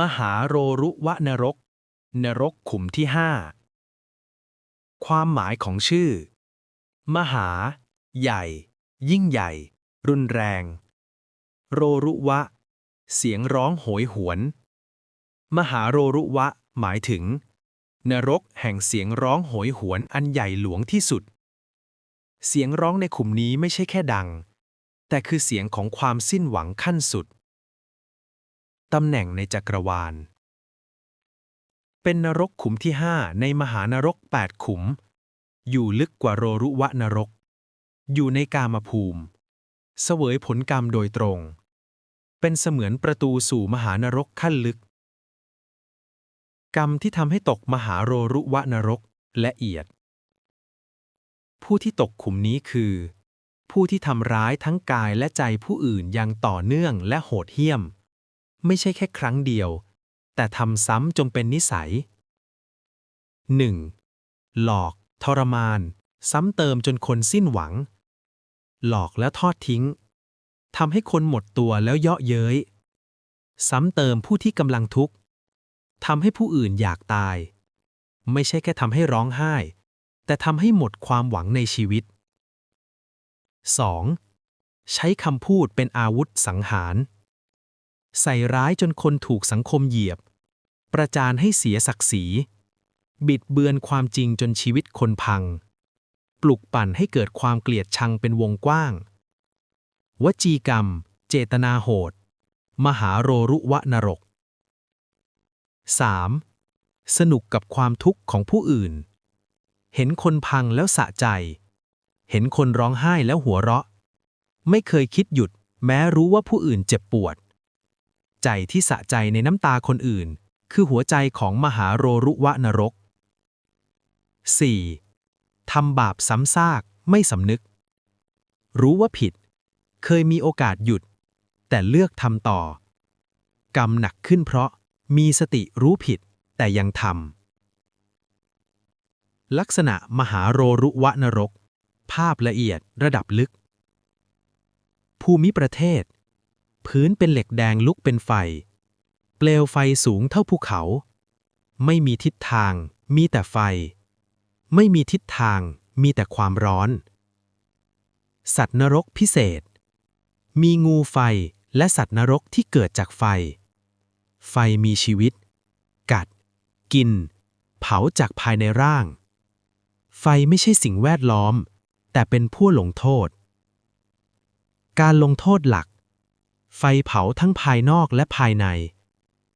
มหาโรรุวะนรก นรกขุมที่ห้าความหมายของชื่อ มหา ใหญ่ ยิ่งใหญ่ รุนแรง โรรุวะ เสียงร้องโหยหวน มหาโรรุวะ หมายถึง นรกแห่งเสียงร้องโหยหวนอันใหญ่หลวงที่สุด เสียงร้องในขุมนี้ไม่ใช่แค่ดัง แต่คือเสียงของความสิ้นหวังขั้นสุด ตำแหน่งในจักรวาล เป็นนรกขุมที่ห้าในมหานรกแปดขุม อยู่ลึกกว่าโรรุวะนรก อยู่ในกามภูมิ เสวยผลกรรมโดยตรง เป็นเสมือนประตูสู่มหานรกขั้นลึก กรรมที่ทำให้ตกมหาโรรุวะนรกละเอียด ผู้ที่ตกขุมนี้คือ ผู้ที่ทำร้ายทั้งกายและใจผู้อื่นอย่างต่อเนื่องและโหดเหี้ยม ไม่ใช่แค่ครั้งเดียว แต่ทำซ้ำจนเป็นนิสัย 1. หลอก ทรมาน ซ้ำเติมจนคนสิ้นหวัง หลอกแล้วทอดทิ้งทำให้คนหมดตัวแล้วเยาะเย้ย ซ้ำเติมผู้ที่กำลังทุกข์ทำให้ผู้อื่นอยากตาย ไม่ใช่แค่ทำให้ร้องไห้ แต่ทำให้หมดความหวังในชีวิต 2. ใช้คำพูดเป็นอาวุธสังหาร ใส่ร้ายจนคนถูกสังคมเหยียบ ประจานให้เสียศักดิ์ศรี บิดเบือนความจริงจนชีวิตคนพัง ปลุกปั่นให้เกิดความเกลียดชังเป็นวงกว้าง วจีกรรม เจตนาโหด มหาโรรุวะนรก 3. สนุกกับความทุกข์ของผู้อื่น เห็นคนพังแล้วสะใจ เห็นคนร้องไห้แล้วหัวเราะ ไม่เคยคิดหยุดแม้รู้ว่าผู้อื่นเจ็บปวด ใจที่สะใจในน้ำตาคนอื่น คือหัวใจของมหาโรรุวะนรก 4. ทำบาปซ้ำซากไม่สำนึก รู้ว่าผิด เคยมีโอกาสหยุด แต่เลือกทำต่อ กรรมหนักขึ้นเพราะมีสติรู้ผิด แต่ยังทำลักษณะมหาโรรุวะนรก ภาพละเอียดระดับลึก ภูมิประเทศ พื้นเป็นเหล็กแดงลุกเป็นไฟ เปลวไฟสูงเท่าภูเขา ไม่มีทิศทาง มีแต่ไฟ ไม่มีทิศทาง มีแต่ความร้อน สัตว์นรกพิเศษ มีงูไฟและสัตว์นรกที่เกิดจากไฟ ไฟมีชีวิต กัด กิน เผาจากภายในร่าง ไฟไม่ใช่สิ่งแวดล้อม แต่เป็นผู้ลงโทษ การลงโทษหลัก ไฟเผาทั้งภายนอกและภายใน